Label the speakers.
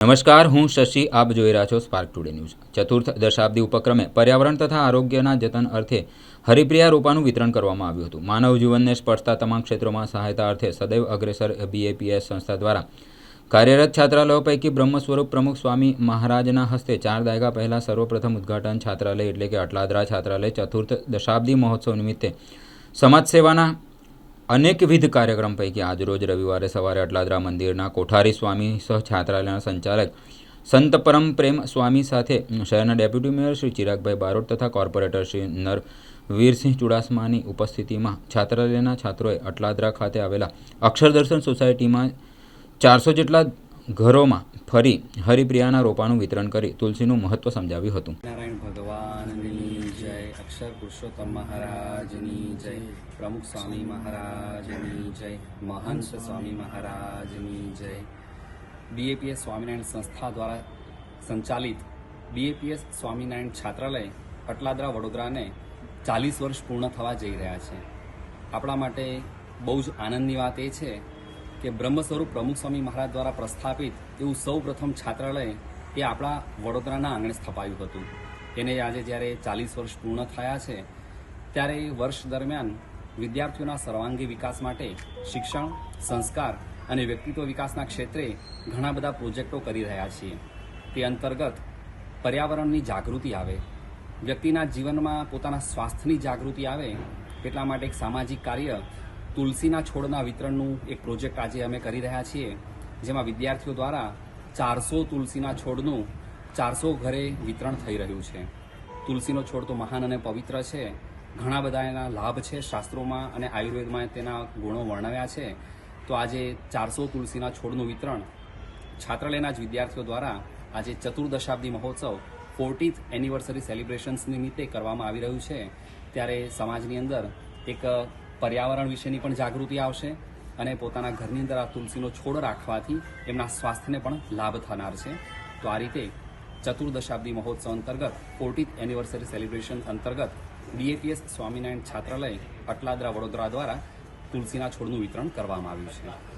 Speaker 1: નમસ્કાર, હું શશી, આપ જોઈ રહ્યા છો સ્પાર્ક ટુડે ન્યૂઝ ચતુર્થ દશાબ્દી ઉપક્રમે પર્યાવરણ તથા આરોગ્યના જતન અર્થે હરિપ્રિયા રોપાનું વિતરણ કરવામાં આવ્યું હતું. માનવ જીવનને સ્પર્શતા તમામ ક્ષેત્રોમાં સહાયતા અર્થે સદૈવ અગ્રેસર બીએપીએસ સંસ્થા દ્વારા કાર્યરત છાત્રાલયો પૈકી બ્રહ્મ સ્વરૂપ પ્રમુખ સ્વામી મહારાજના હસ્તે ચાર દાયકા પહેલાં સર્વપ્રથમ ઉદ્ઘાટન છાત્રાલય એટલે કે અટલાદરા છાત્રાલય ચતુર્થ દશાબ્દી મહોત્સવ નિમિત્તે સમાજ સેવાના અનેકવિધ કાર્યક્રમ પૈકી આજરોજ રવિવારે સવારે અટલાદરા મંદિરના કોઠારી સ્વામી સહ છાત્રાલયના સંચાલક સંત પરમ પ્રેમ સ્વામી સાથે શહેરના ડેપ્યુટી મેયર શ્રી ચિરાગભાઈ બારોટ તથા કોર્પોરેટર શ્રી નર વીરસિંહ ચુડાસમાની ઉપસ્થિતિમાં છાત્રાલયના છાત્રોએ અટલાદરા ખાતે આવેલા અક્ષરદર્શન સોસાયટીમાં ચારસો જેટલા ઘરોમાં ફરી હરિપ્રિયાના રોપાનું વિતરણ કરી તુલસીનું મહત્વ સમજાવ્યું હતું.
Speaker 2: નારાયણ ભગવાનની અક્ષર પુરુષોત્તમ મહારાજની જય. પ્રમુખ સ્વામી મહારાજની જય. મહંત સ્વામી મહારાજની જય. બીએપીએસ સ્વામિનારાયણ સંસ્થા દ્વારા સંચાલિત બીએપીએસ સ્વામિનારાયણ છાત્રાલય અટલાદરા, વડોદરાને ચાલીસ વર્ષ પૂર્ણ થવા જઈ રહ્યા છે. આપણા માટે બહુ જ આનંદની વાત એ છે કે બ્રહ્મ સ્વરૂપ પ્રમુખ સ્વામી મહારાજ દ્વારા પ્રસ્થાપિત એવું સૌ પ્રથમ છાત્રાલય એ આપણા વડોદરાના આંગણે સ્થપાયું હતું. એને આજે જ્યારે ચાલીસ વર્ષ પૂર્ણ થયા છે, ત્યારે એ વર્ષ દરમિયાન વિદ્યાર્થીઓના સર્વાંગી વિકાસ માટે શિક્ષણ, સંસ્કાર અને વ્યક્તિત્વ વિકાસના ક્ષેત્રે ઘણા બધા પ્રોજેક્ટો કરી રહ્યા છીએ. તે અંતર્ગત પર્યાવરણની જાગૃતિ આવે, વ્યક્તિના જીવનમાં પોતાના સ્વાસ્થ્યની જાગૃતિ આવે, એટલા માટે એક સામાજિક કાર્ય તુલસીના છોડના વિતરણનું એક પ્રોજેક્ટ આજે અમે કરી રહ્યા છીએ, જેમાં વિદ્યાર્થીઓ દ્વારા ચારસો તુલસીના છોડનું ચારસો ઘરે વિતરણ થઈ રહ્યું છે. તુલસીનો છોડ તો મહાન અને પવિત્ર છે. ઘણા બધા એના લાભ છે શાસ્ત્રોમાં અને આયુર્વેદમાં તેના ગુણો વર્ણવ્યા છે. તો આજે ચારસો તુલસીના છોડનું વિતરણ છાત્રાલયના જ વિદ્યાર્થીઓ દ્વારા આજે ચતુર્દશાબ્દી મહોત્સવ ફોર્ટીથ એનિવર્સરી સેલિબ્રેશન્સ નિમિત્તે કરવામાં આવી રહ્યું છે. ત્યારે સમાજની અંદર એક પર્યાવરણ વિશેની પણ જાગૃતિ આવશે અને પોતાના ઘરની અંદર આ તુલસીનો છોડ રાખવાથી એમના સ્વાસ્થ્યને પણ લાભ થનાર છે. તો આ રીતે ચતુર્દશાબ્દી મહોત્સવ અંતર્ગત ફોર્ટીથ એનિવર્સરી સેલિબ્રેશન અંતર્ગત બીએપીએસ સ્વામિનારાયણ છાત્રાલય અટલાદરા વડોદરા દ્વારા તુલસીના છોડનું વિતરણ કરવામાં આવ્યું છે.